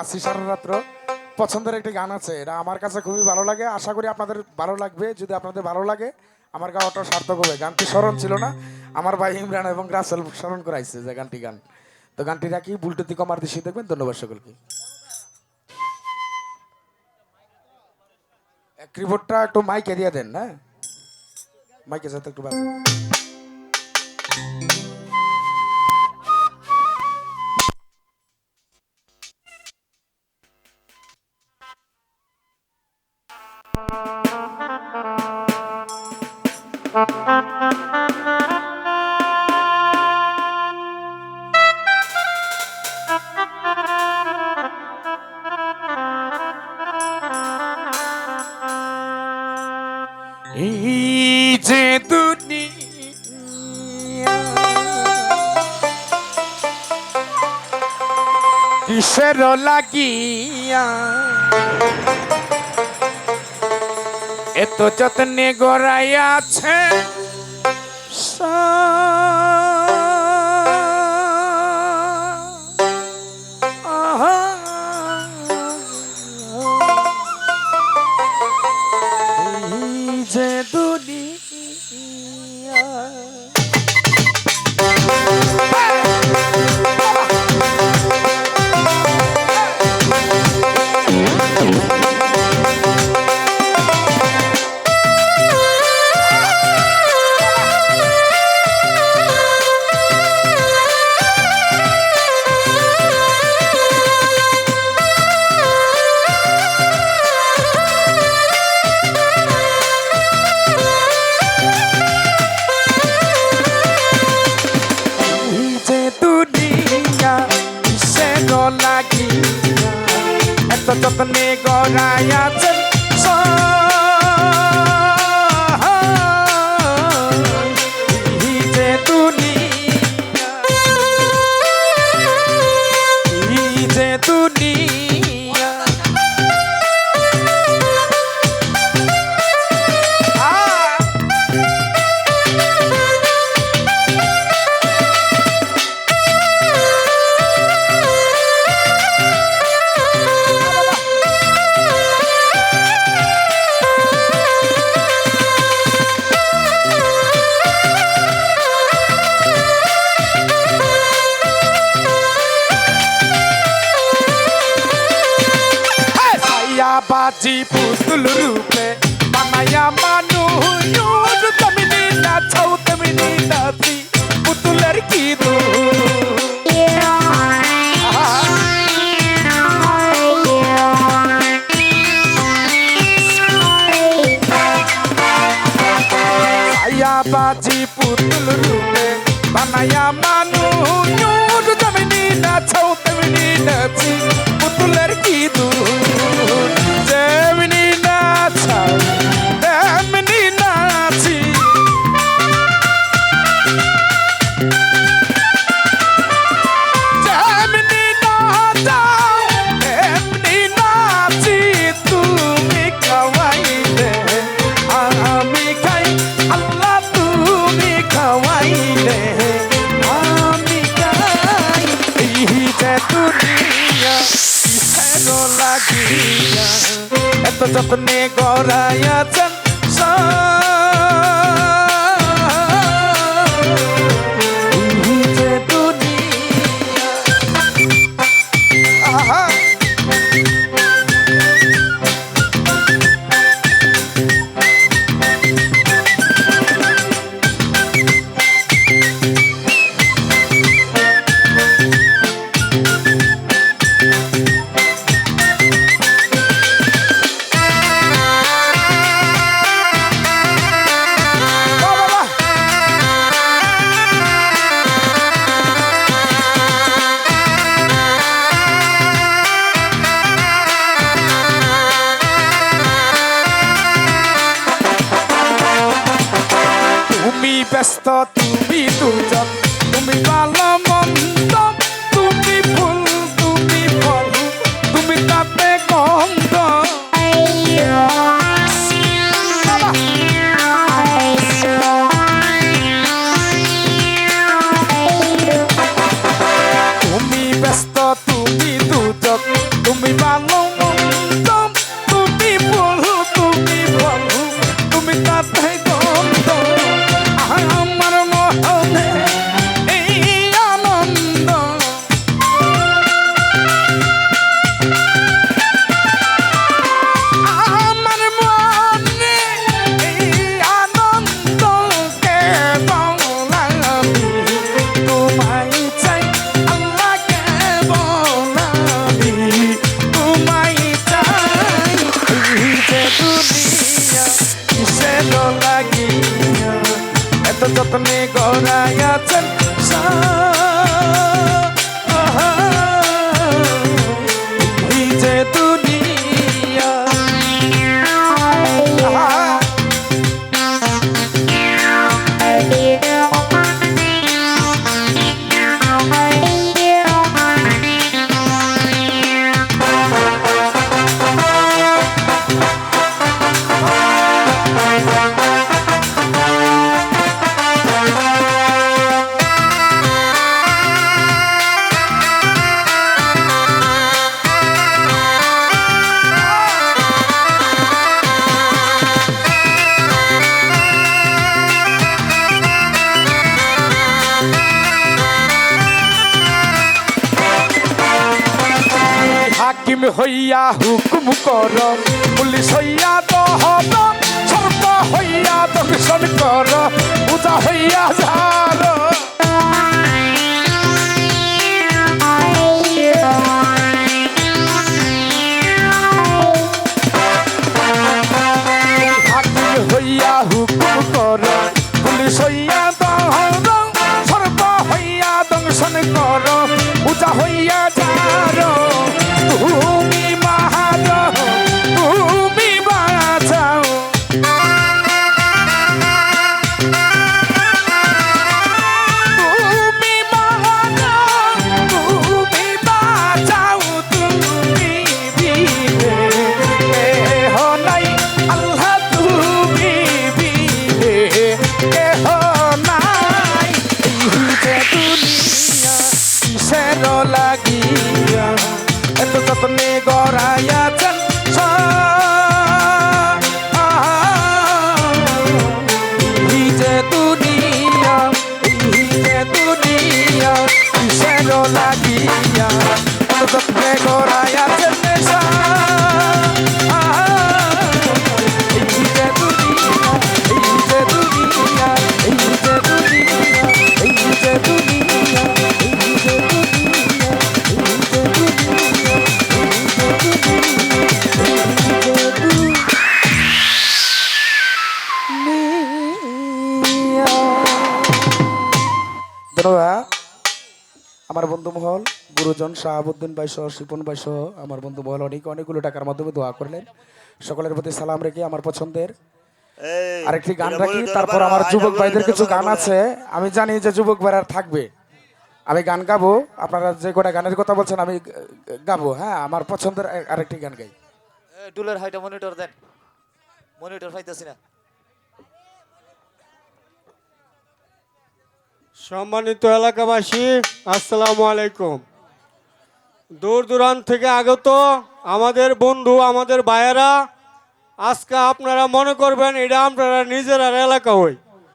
আসি সারা রাত্র পছন্দের একটি গান আছে, এটা আমার কাছে খুবই ভালো লাগে। আশা করি আপনাদের ভালো লাগবে, যদি আপনাদের ভালো লাগে, আমার গাওয়াটা সার্থক হবে। গানটি স্মরণ ছিল না, আমার ভাই ইমরান এবং রাসেল স্মরণ করাইছে যে গানটি গান। তো গানটি রাখি বুলটুতি কমার দৃশ্যে দেখবেন। ধন্যবাদ সকলকে। কিবোর্ডটা একটু মাইকে দিয়ে দেন হ্যাঁ? মাইকে যাতে একটু বাজে। এই যে দুনিয়া। কিসের লাগিয়া? এত যত্নে গড়াইয়াছে। এই যত্নে গড়াইয়াছেন দুনিয়া। ছায়া বাজি পুতুল রূপে। বানায়া মানু ইউর তমিনি নাচাও তমিনি নাচি পুতুলের কি বাজি পুতুল রূপে। বানায়া মানু ইউর তমিনি নাচাও তমিনি নাচি পুতুলের কি দু যত্নে গড়াইয়াছেন এই ব্যস্ত তুমি দুজন, তুমি ভালো মন্দ, তুমি ফুল, তুমি ফল, তুমি তাতে গন্ধ। তুমি ব্যস্ত, তুমি দুজন, তুমি ভালো যত্নে গড়াইয়াছেন এই হাকিম হইয়া হুকুম কর। পুলিশ হইয়া দহব সর্ব হইয়া দর্শন কর। পূজা হইয়া ঝার হাকিম হইয়া হুকুম কর। পুলিশ হইয়া দহব সর্ব হইয়া দংশন কর। পূজা হইয়া বন্ধু মহল গুরুজন শাহাবুদ্দিন ভাই সহ শিপন ভাই সহ আমার বন্ধু মহল অনেক অনেকগুলো টাকার মাধ্যমে দোয়া করলেন। সকলের প্রতি সালাম রেখে আমার পছন্দের আরেকটি গান রাখি তারপর আমার যুবক ভাইদের কিছু গান আছে আমি জানি যে যুবক ভাইরা থাকবে। আমি গান গাবো আপনারা যে কটা গানের কথা বলছেন আমি গাবো হ্যাঁ আমার পছন্দের আরেকটি গান গাই। টুলের হাইটা মনিটর দেন। মনিটর পাইতেছি না। সম্মানিত এলাকাবাসী, আসসালামু আলাইকুম। দূর দূরান্ত থেকে আগত আমাদের বন্ধু, আমাদের ভাইয়েরা, আজকে আপনারা মনে করবেন এটা আপনারা নিজেরা এলাকা হই।